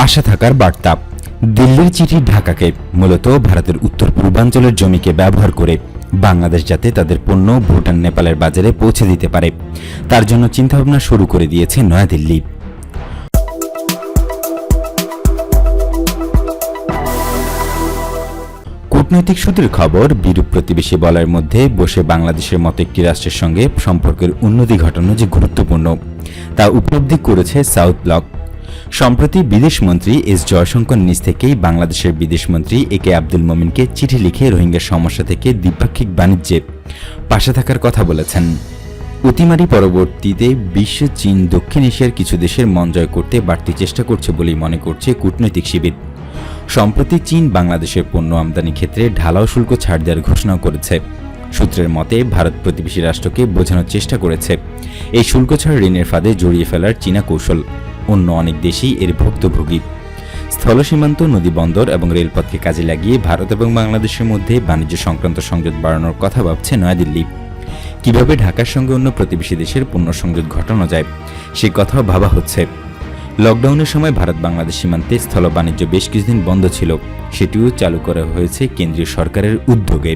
পাশে থাকার বার্তা। দিল্লির চিঠি ঢাকাকে মূলত ভারতের উত্তর পূর্বাঞ্চলের জমিকে ব্যবহার করে বাংলাদেশ যাতে তাদের পণ্য ভুটান, নেপালের বাজারে পৌঁছে দিতে পারে। তার জন্য চিন্তাভাবনা শুরু করে দিয়েছে নয়াদিল্লি। কূটনৈতিক সূত্রের খবর, বিরূপ প্রতিবেশী বলয়ের মধ্যে বসে বাংলাদেশের মতো একটি রাষ্ট্রের সঙ্গে সম্পর্কের উন্নতি ঘটানো যে গুরুত্বপূর্ণ, তা উপলব্ধি করেছে সাউথ ব্লক। সম্প্রতি বিদেশমন্ত্রী এস জয়শঙ্কর নিজ থেকেই বাংলাদেশের বিদেশমন্ত্রী এ কে আব্দুল মোমিনকে চিঠি লিখে রোহিঙ্গা সমস্যা থেকে দ্বিপাক্ষিক বাণিজ্যে পাশে থাকার কথা বলেছেন। অতিমারি পরবর্তীতে বিশ্ব চীন দক্ষিণ এশিয়ার কিছু দেশের মন জয় করতে বাড়তি চেষ্টা করছে বলেই মনে করছে কূটনৈতিক শিবির। সম্প্রতি চীন বাংলাদেশের পণ্য আমদানি ক্ষেত্রে ঢালাও শুল্ক ছাড় দেওয়ার ঘোষণা করেছে। সূত্রের মতে, ভারত প্রতিবেশী রাষ্ট্রকে বোঝানোর চেষ্টা করেছে। এই শুল্ক ছাড় ঋণের ফাঁদে জড়িয়ে ফেলার চীনা কৌশল। অন্য অনেক দেশই এর ভুক্তভোগী। স্থল সীমান্ত নদী বন্দর এবং রেলপথকে কাজে লাগিয়ে ভারত এবং বাংলাদেশের মধ্যে বাণিজ্য সংক্রান্ত সংযোগ বাড়ানোর কথা ভাবছে নয়াদিল্লি। কীভাবে ঢাকার সঙ্গে অন্য প্রতিবেশী দেশের পণ্য সংযোগ ঘটানো যায়, সে কথাও ভাবা হচ্ছে। লকডাউনের সময় ভারত বাংলাদেশ সীমান্তে স্থল বাণিজ্য বেশ কিছুদিন বন্ধ ছিল, সেটিও চালু করা হয়েছে কেন্দ্রীয় সরকারের উদ্যোগে।